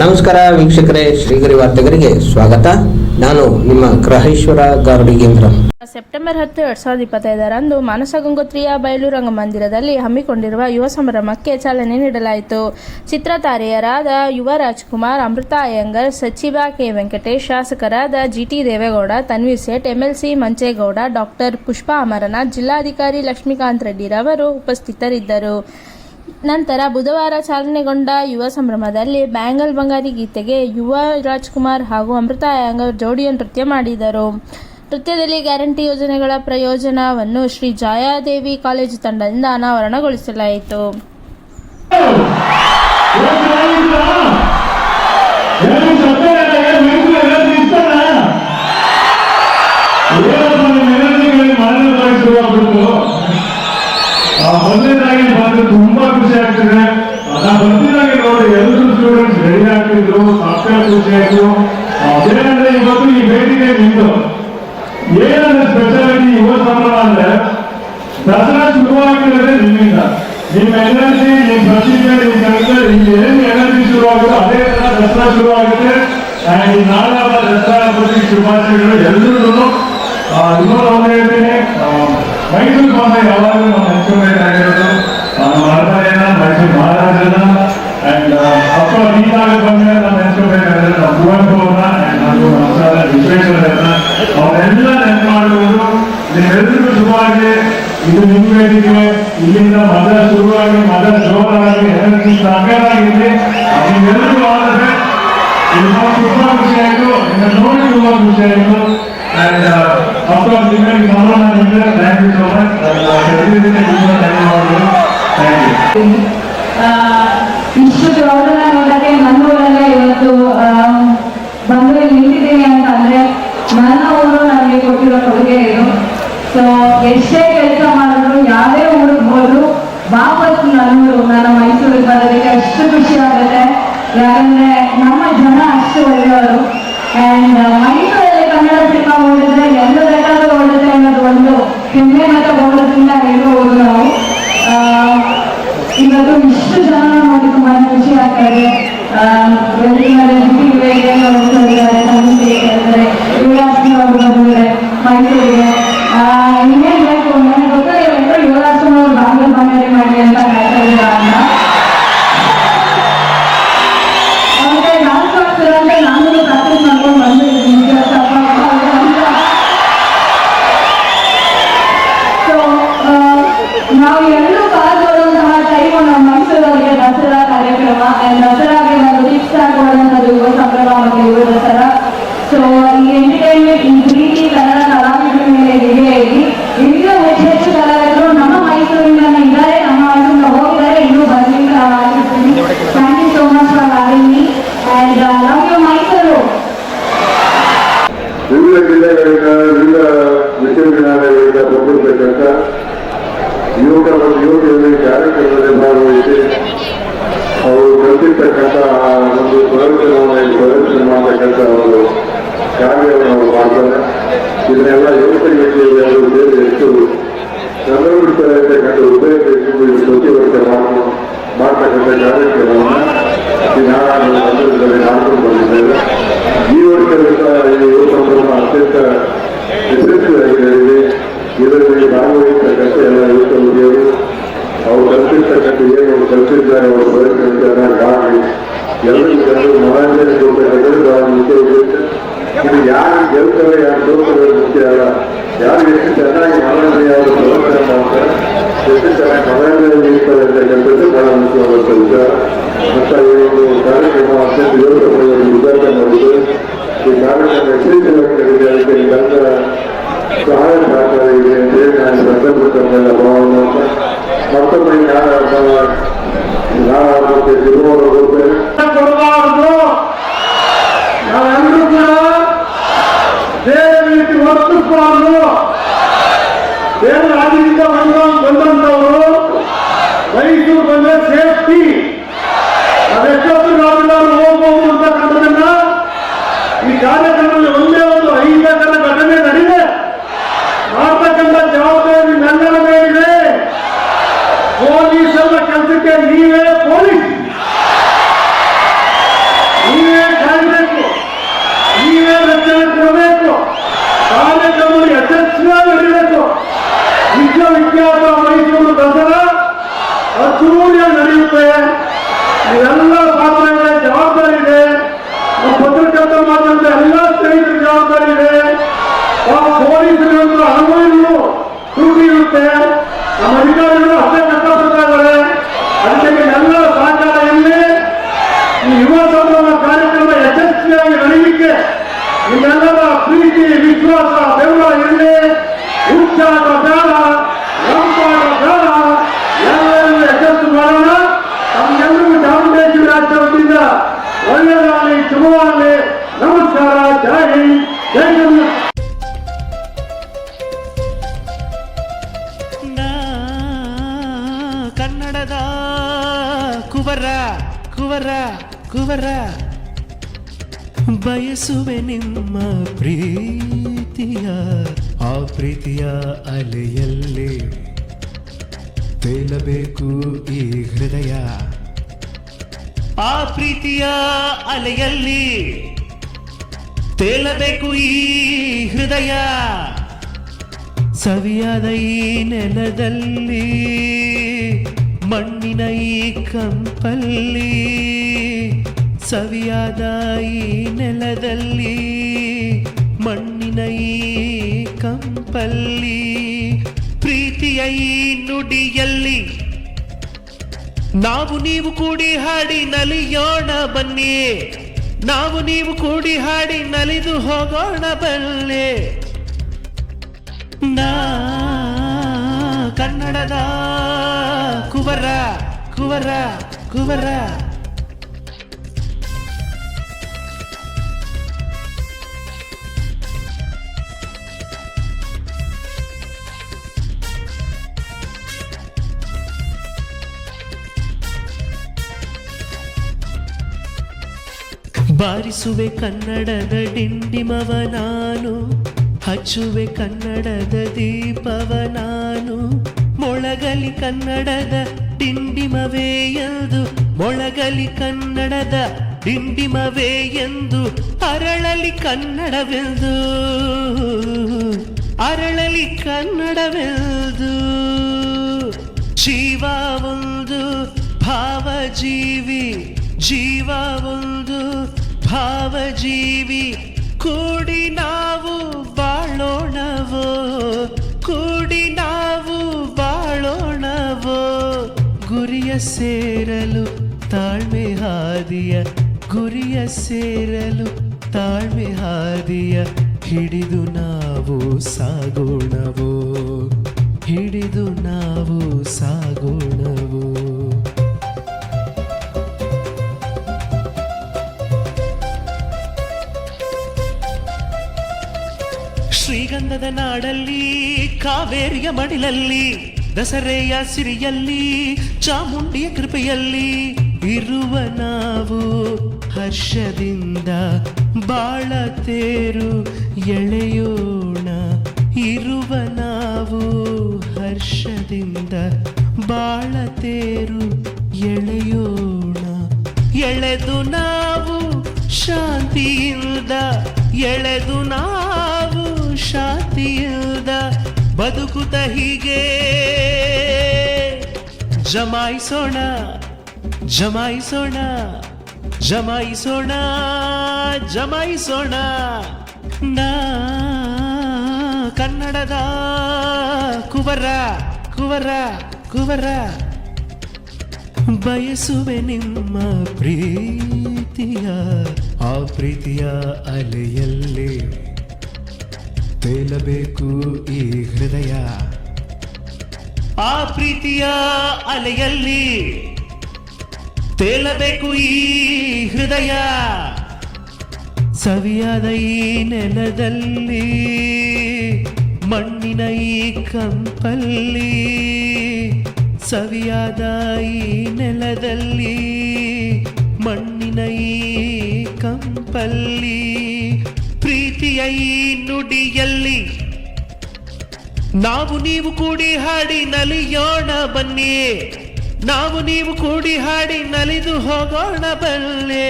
ನಮಸ್ಕಾರ ವೀಕ್ಷಕರೇ, ಶ್ರೀಗರಿ ವಾರ್ತೆಗರಿಗೆ ಸ್ವಾಗತ. ನಾನು ನಿಮ್ಮ ಗ್ರಹೇಶ್ವರ ಗಾರ್ಡಿಗೇಂದ್ರ ಸೆಪ್ಟೆಂಬರ್ ಹತ್ತು ಎರಡ್ ಸಾವಿರದ ಇಪ್ಪತ್ತೈದರಂದು ಮಾನಸ ಗಂಗೋತ್ರಿಯ ಬಯಲು ರಂಗಮಂದಿರದಲ್ಲಿ ಹಮ್ಮಿಕೊಂಡಿರುವ ಯುವ ಸಂಭ್ರಮಕ್ಕೆ ಚಾಲನೆ ನೀಡಲಾಯಿತು. ಚಿತ್ರತಾರೆಯರಾದ ಯುವ ರಾಜ್ಕುಮಾರ್, ಅಮೃತ ಅಯ್ಯಂಗರ್, ಸಚಿವ ಕೆ ವೆಂಕಟೇಶ್, ಶಾಸಕರಾದ GT Devegowda Tanveer Sait, MLC Manchegowda doctor Pushpa Amarnath, ಜಿಲ್ಲಾಧಿಕಾರಿ ಲಕ್ಷ್ಮೀಕಾಂತ್ ರೆಡ್ಡಿರವರು ಉಪಸ್ಥಿತರಿದ್ದರು. ನಂತರ ಬುಧವಾರ ಚಾಲನೆಗೊಂಡ ಯುವ ಸಂಭ್ರಮದಲ್ಲಿ ಬ್ಯಾಂಗಲ್ ಬಂಗಾರಿ ಗೀತೆಗೆ ಯುವ ರಾಜ್ಕುಮಾರ್ ಹಾಗೂ ಅಮೃತಾ ಅಯ್ಯಂಗರ್ ಜೋಡಿಯ ನೃತ್ಯ ಮಾಡಿದರು. ನೃತ್ಯದಲ್ಲಿ ಗ್ಯಾರಂಟಿ ಯೋಜನೆಗಳ ಪ್ರಯೋಜನವನ್ನು ಶ್ರೀ ಜಯಾದೇವಿ ಕಾಲೇಜು ತಂಡದಿಂದ ಅನಾವರಣಗೊಳಿಸಲಾಯಿತು. ಮೊದಲನೇದಾಗಿ ಬಂದು ತುಂಬಾ ಖುಷಿ ಆಗ್ತಿದೆ. ನಾ ಬಂದಿದ್ದಾಗ ನೋಡಿ ಎಲ್ಲರೂ ಸ್ಟೂಡೆಂಟ್ಸ್ ರೆಡಿ ಆಗ್ತಿದ್ರು ಸಾಫ್ಟ್ವೇರ್ ಖುಷಿ ಆಯ್ತು ಅದೇನಂದ್ರೆ ಇವತ್ತು ಈ ವೇದಿಕೆ ನಿಂತು ಏನಂದ್ರೆ ಸ್ಪೆಷಾಲಿಟಿ ಯುವ ಸಂಭ್ರಮ ಅಂದ್ರೆ ದಸರಾ ಶುರುವಾಗಿರೋದೇ ನಿಮ್ಮಿಂದ. ನಿಮ್ಮ ಎನರ್ಜಿ ನಿಮ್ಮ ಪ್ರತಿಭೆ ನಿಮ್ಮ ನಿಮ್ಗೆ ಏನು ಎನರ್ಜಿ ಶುರುವಾಗುತ್ತೋ ಅದೇ ತರ ದಸರಾ ಶುರುವಾಗುತ್ತೆ. ಈ ನಾಳೆ ದಸರಾ ಪ್ರತಿ ಶುಭಾಶಯಗಳು ಎಲ್ಲರೂ ಇನ್ನೊಂದು ಹೇಳ್ತೀನಿ. ಆ, ಮೈಸೂರು ಬಂದ ಯಾವಾಗಲೂ ನಮ್ಮ ನೆಚ್ಕೋಬೇಕಾಗಿರೋದು ಕುವೆಂಪು ಅವ್ರನ್ನ and ನಾವು ನಮ್ಮ ವಿಶ್ವೇಶ್ವರಯ್ಯನ ಅವರೆಲ್ಲ ನೆನ್ಪು ಮಾಡುವುದು ನಿಮ್ಮೆಲ್ಲರಿಗೂ ಇದು ನಿಮ್ಮ ವೇದಿಕೆ ಇಲ್ಲಿಂದ ಮದ ಶುರುವಾಗಿ ಮದ ಜೋರಾಗಿ ಎನರ್ಜಿ ಸಾಕಾಗಿರಲಿ ನೀವೆಲ್ಲರೂ ಆದರೆ ತುಂಬ ತುಂಬಾ ಖುಷಿ ಆಯ್ತು ನಿನ್ನ ನೋಡಿ ತುಂಬಾ ಖುಷಿ ಆ್ಯಂಡ್ ಅಫ್ಕೋರ್ಸ್ ನಿಮಗೆ ಸಮಾನ ಥ್ಯಾಂಕ್ ಯು ಸೋ ಮಚ್ ಧನ್ಯವಾದಗಳು ಥ್ಯಾಂಕ್ ಯು ಆ, ಇಷ್ಟು ಕ್ರೌಡನ್ನ ನೋಡಕ್ಕೆ ನನ್ನೂರಲ್ಲೇ ಇವತ್ತು ಆ, ಬಂದು ಇಲ್ಲಿ ನಿಂತಿದ್ದೀನಿ ಅಂತ ಅಂದ್ರೆ ನನ್ನ ಊರು ನನಗೆ ಕೊಟ್ಟಿರೋ ಕೊಡುಗೆ ಇದು ಸೊ ಎಷ್ಟೇ ಕೆಲಸ ಮಾಡಿದ್ರು ಯಾವುದೇ ಊರಿಗೆ ಹೋದ್ರು ವಾಪಸ್ ನನ್ನೂರು, ನನ್ನ ಮೈಸೂರಿಗೆ ಬರೋದಕ್ಕೆ ಅಷ್ಟು ಖುಷಿ ಆಗುತ್ತೆ. ಯಾಕಂದ್ರೆ ನಮ್ಮ ಜನ ಅಷ್ಟು ಒಳ್ಳೆಯವರು. ಅಂಡ್ ಮೈಸೂರಲ್ಲಿ ಕನ್ನಡ ಸಿನಿಮಾ ಓಡಿದ್ರೆ ಎಲ್ಲ ಬೇಕಾದ್ರೂ ಓಡುತ್ತೆ ಅನ್ನೋದು ಒಂದು ಹೆಮ್ಮೆ ಮತ್ತು ಓಡೋದ್ರಿಂದ ಹೇಳ್ಬೋದು ನಾವು. ಇವತ್ತು ಇಷ್ಟು ಜನ ನೋಡಿ ತುಂಬಾ ಖುಷಿ ಆಗ್ತಾ ಇದೆ. ಮೈಸೂರಿಗೆ ಉದಯ ಪ್ರತಿ ವರ್ಷ ಕಾರ್ಯಕ್ರಮವನ್ನು ಬಂದಿದ್ದೇವೆ ಈ ಸಂಭ್ರಮ ಅತ್ಯಂತ ಯಶಸ್ವಿಯಾಗಿದೆ ಇದರಲ್ಲಿ ಭಾಗವಹಿಸ್ತಕ್ಕಂಥ ಎಲ್ಲ ಯುವಕ ಹುಡುಗಿಯರು ಅವರು ಕಲ್ಪಿಸ್ತಕ್ಕಂಥ ಏನು ಅವರು ಕಲ್ಪಿಸಿದ್ದಾರೆ ಅವರು ಪ್ರಯತ್ನಿಸಿದ್ದಾರೆ ಆಗಲಿ ಎಲ್ಲರಿಗೂ ಜನರು ಮನೋರಂಜನೆ ಯಾರು ಗೆಲ್ತಾರೆ ಯಾರು ಸೋಲ್ತಾರೆ ಮುಖ್ಯ ಅಲ್ಲ? ಯಾರು ಎಷ್ಟು ಚೆನ್ನಾಗಿ ಮನರಂಜನೆ ಬೇರೆ ರೀತಿ ವರ್ತಿಸಬಾರದು ಬೇರೆ ರಾಜ್ಯದಿಂದ ಬಂದ ಬಂದಂತವರು ಮೈಸೂರು ಬಂದ್ರೆ ಸೇಫ್ಟಿ ಅದೆಷ್ಟೊತ್ತು ನಾವೆಲ್ಲರೂ ಹೋಗಬಹುದು ಅಂತಕ್ಕಂಥದನ್ನ ಈ ಕಾರ್ಯಕ್ರಮದಲ್ಲಿ ನಿಮ್ಮೆಲ್ಲರ ಪ್ರೀತಿ ವಿಶ್ವಾಸ ಬೆಂಬಲ ಇರಲಿ ಉಚ್ಚಾಟ ಬೇಡ ರಂಪಾಟ ಬೇಡ ಎಲ್ಲರೂ ಯಶಸ್ಸು ಮಾಡೋಣ ತಮ್ಮೆಲ್ಲರಿಗೂ ಚಾಮುಂಡೇಶ್ವರಿ ರಾಜ್ಯ ವತಿಯಿಂದ ಒಳ್ಳೆಯದಾಗಲಿ ಶುಭವಾಗಲಿ ನಮಸ್ಕಾರ ಜೈ ಹಿಂದ್ ಜೈ ಹಿಂದ್ ನಾ ಕನ್ನಡದ ಕುವರ ಕುವರ ಕುವರ ಬಯಸುವೆ ನಿಮ್ಮ ಪ್ರೀತಿಯ, ಆ ಪ್ರೀತಿಯ ಅಲೆಯಲ್ಲಿ ತೇಲಬೇಕು ಈ ಹೃದಯ. ಆ ಪ್ರೀತಿಯ ಅಲೆಯಲ್ಲಿ ತೇಲಬೇಕು ಈ ಹೃದಯ. ಸವಿಯಾದ ಈ ನೆಲದಲ್ಲಿ, ಮಣ್ಣಿನ ಈ ಕಂಪಲ್ಲಿ ಸವಿಯಾದ ಈ ನೆಲದಲ್ಲಿ, ಮಣ್ಣಿನ ಈ ಕಂಪಲ್ಲಿ, ಪ್ರೀತಿಯ ಈ ನುಡಿಯಲ್ಲಿ ನಾವು ನೀವು ಕೂಡಿ ಹಾಡಿ ನಲಿಯೋಣ ಬನ್ನಿ. ನಾವು ನೀವು ಕೂಡಿ ಹಾಡಿ ನಲಿದು ಹೋಗೋಣ ಬಲ್ಲೆ ನಾ ಕನ್ನಡದ ಕುವರ ಕುವರ ಕುವರ. ಬಾರಿಸುವೆ ಕನ್ನಡದ ಡಿಂಡಿಮವ ನಾನು, ಹಚ್ಚುವೆ ಕನ್ನಡದ ದೀಪವ ನಾನು. ಮೊಳಗಲಿ ಕನ್ನಡದ ಡಿಂಡಿಮವೇ ಎಂದು, ಮೊಳಗಲಿ ಕನ್ನಡದ ಡಿಂಡಿಮವೇ ಎಂದು, ಅರಳಲಿ ಕನ್ನಡವೆಂದು ಅರಳಲಿ ಕನ್ನಡವೆಂದು. ಜೀವ ಒಂದು, ಭಾವಜೀವಿ, ಜೀವ ಒಂದು ಭಾವಜೀವಿ, ಕೂಡಿ ನಾವು ಬಾಳೋಣವೋ? ಕೂಡಿ ನಾವು ಬಾಳೋಣವೋ? ಗುರಿಯ ಸೇರಲು ತಾಳ್ಮೆ ಹಾದಿಯ, ಗುರಿಯ ಸೇರಲು ತಾಳ್ಮೆ ಹಾದಿಯ ಹಿಡಿದು ನಾವು ಸಾಗೋಣವೋ? ಹಿಡಿದು ನಾವು ಸಾಗೋಣವೋ? ಶ್ರೀಗಂಧದ ನಾಡಲ್ಲಿ, ಕಾವೇರಿಯ ಮಡಿಲಲ್ಲಿ, ದಸರೆಯ ಸಿರಿಯಲ್ಲಿ, ಚಾಮುಂಡಿಯ ಕೃಪೆಯಲ್ಲಿ ಇರುವ ನಾವು ಹರ್ಷದಿಂದ ಬಾಳತೇರು ಎಳೆಯೋಣ. ಇರುವ ನಾವು ಹರ್ಷದಿಂದ ಬಾಳತೇರು ಎಳೆಯೋಣ. ಎಳೆದು ನಾವು ಶಾಂತಿಯಿಂದ ಎಳೆದು ನಾವು ಶಾಂತಿಯಿಂದ ಬದುಕುತ ಹೀಗೆ. ಜಮಾಯಿಸೋಣ ಜಮಾಯಿಸೋಣ ಜಮಾಯಿಸೋಣ ಜಮಾಯಿಸೋಣ. ನಾ ಕನ್ನಡದ ಕುವರ ಕುವರ ಕುವರ. ಬಯಸುವೆ ನಿಮ್ಮ ಪ್ರೀತಿಯ, ಆ ಪ್ರೀತಿಯ ಅಲೆಯಲ್ಲಿ. ತೇಲಬೇಕು ಈ ಹೃದಯ. ಆ ಪ್ರೀತಿಯ ಅಲೆಯಲ್ಲಿ ತೇಲಬೇಕು ಈ ಹೃದಯ. ಸವಿಯಾದ ಈ ನೆಲದಲ್ಲಿ, ಮಣ್ಣಿನ ಈ ಕಂಪಲ್ಲಿ, ಸವಿಯಾದ ಈ ನೆಲದಲ್ಲಿ, ಮಣ್ಣಿನ ಈ ಕಂಪಲ್ಲಿ. ಪ್ರೀತಿಯ ಈ ನುಡಿಯಲ್ಲಿ ನಾವು ನೀವು ಕೂಡಿ ಹಾಡಿ ನಲಿಯೋಣ ಬನ್ನಿ. ನಾವು ನೀವು ಕೂಡಿ ಹಾಡಿ ನಲಿದು ಹೋಗೋಣ ಬಲ್ಲೆ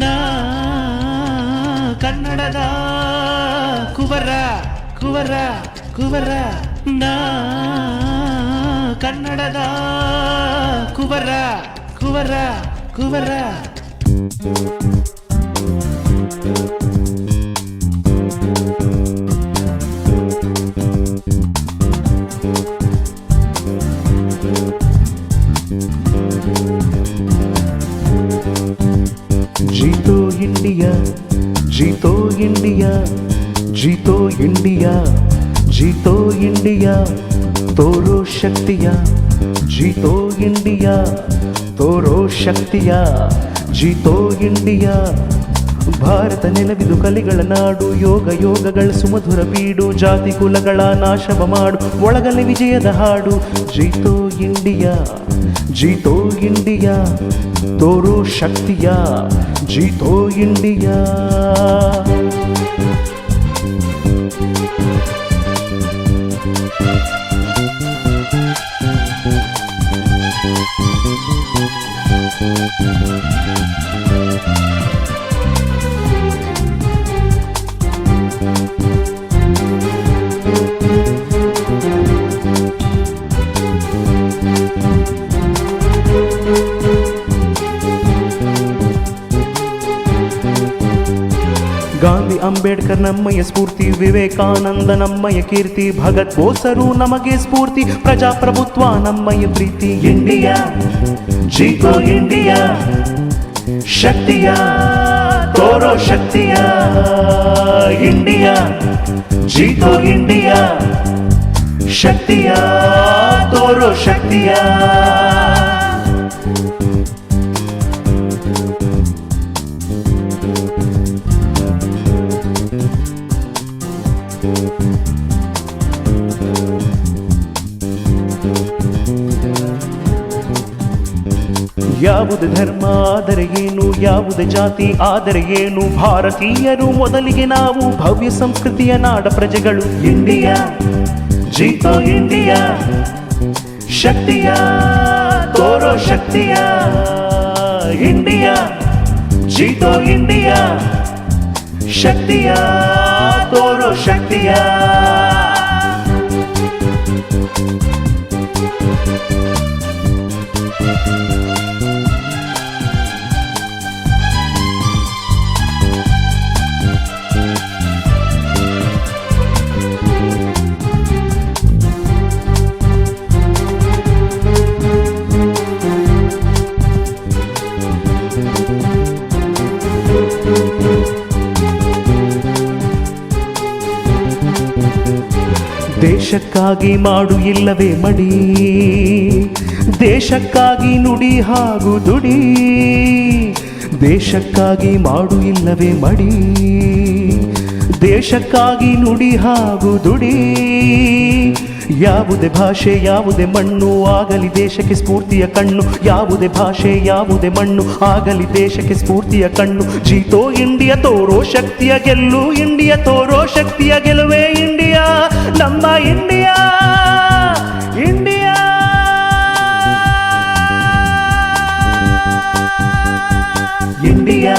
ನಾ ಕನ್ನಡದ ಕುವರ ಕುವರ ಕುವರ. ನಾ ಕನ್ನಡದ ಕುವರ ಕುವರ ಕುವರ. ಇಂಡಿಯಾ ಜೀತೋ ಇಂಡಿಯಾ ಜೀತೋ ಇಂಡಿಯಾ ಜೀತೋ ಇಂಡಿಯಾ ತೋರೋ ಶಕ್ತಿಯ ಜೀತೋ ಇಂಡಿಯಾ ತೋರೋ ಶಕ್ತಿಯ ಜೀತೋ ಇಂಡಿಯಾ ಭಾರತ ನೆಲವಿದು ಕಲಿಗಳ ನಾಡು, ಯೋಗ ಯೋಗಗಳ ಸುಮಧುರ ಬೀಡು, ಜಾತಿ ಕುಲಗಳ ನಾಶವ ಮಾಡು, ಒಳಗಲೆ ವಿಜಯದ ಹಾಡು. ಜೀತೋ ಇಂಡಿಯಾ ಜೀತೋ ಇಂಡಿಯಾ, ತೋರೋ ಶಕ್ತಿಯ, ಜೀತೋ ಇಂಡಿಯಾ. ಗಾಂಧಿ ಅಂಬೇಡ್ಕರ್ ನಮ್ಮಯ್ಯ ಸ್ಫೂರ್ತಿ, ವಿವೇಕಾನಂದ ನಮ್ಮಯ್ಯ ಕೀರ್ತಿ, ಭಗತ್ ಬೋಸರು ನಮಗೆ ಸ್ಫೂರ್ತಿ, ಪ್ರಜಾಪ್ರಭುತ್ವ ನಮ್ಮಯ್ಯ ಪ್ರೀತಿ. ಇಂಡಿಯಾ, ಜೀಕೋ ಇಂಡಿಯಾ, ಶಕ್ತಿಯ, ತೋರೋ ಶಕ್ತಿಯ, ಇಂಡಿಯಾ, ಜೀಕೋ ಇಂಡಿಯಾ, ಶಕ್ತಿಯ, ತೋರೋ ಶಕ್ತಿಯ. ಯಾವುದು ಧರ್ಮ, ಆದರೆ ಏನು? ಯಾವುದು ಜಾತಿ, ಆದರೆ ಏನು? ಭಾರತೀಯರು ಮೊದಲಿಗೆ ನಾವು ಭವ್ಯ ಸಂಸ್ಕೃತಿಯ ನಾಡ ಪ್ರಜೆಗಳು. ಇಂಡಿಯಾ, ಜೀತೋ ಇಂಡಿಯಾ, ಶಕ್ತಿಯ, ತೋರೋ ಶಕ್ತಿಯ. ಇಂಡಿಯಾ, ಜೀತೋ ಇಂಡಿಯಾ, ಶಕ್ತಿಯ, ತೋರೋ ಶಕ್ತಿಯ. ದೇಶಕ್ಕಾಗಿ ಮಾಡು ಇಲ್ಲವೇ ಮಡಿ. ದೇಶಕ್ಕಾಗಿ ನುಡಿ ಹಾಗೂ ದುಡಿ. ದೇಶಕ್ಕಾಗಿ ಮಾಡು ಇಲ್ಲವೇ ಮಡಿ. ದೇಶಕ್ಕಾಗಿ ನುಡಿ ಹಾಗೂ ದುಡಿ. ಯಾವುದೇ ಭಾಷೆ, ಯಾವುದೇ ಮಣ್ಣು ಆಗಲಿ ದೇಶಕ್ಕೆ ಸ್ಫೂರ್ತಿಯ ಕಣ್ಣು. ಯಾವುದೇ ಭಾಷೆ, ಯಾವುದೇ ಮಣ್ಣು ಆಗಲಿ ದೇಶಕ್ಕೆ ಸ್ಫೂರ್ತಿಯ ಕಣ್ಣು. ಜೀತೋ ಇಂಡಿಯಾ ತೋರೋ ಶಕ್ತಿಯ ಗೆಲ್ಲು ಇಂಡಿಯಾ, ತೋರೋ ಶಕ್ತಿಯ ಗೆಲುವೆ ಇಂಡಿಯಾ. ನಮ್ಮ ಇಂಡಿಯಾ ಇಂಡಿಯಾ. ಇಂಡಿಯಾ,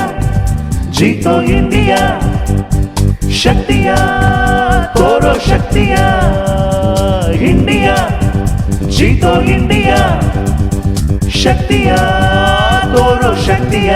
ಜೀತೋ ಇಂಡಿಯಾ. ಶಕ್ತಿಯ, ತೋರೋ ಶಕ್ತಿಯ. ಇಂಡಿಯಾ, ಜೀತೋ ಇಂಡಿಯಾ. ಶಕ್ತಿಯ, ತೋರೋ ಶಕ್ತಿಯ.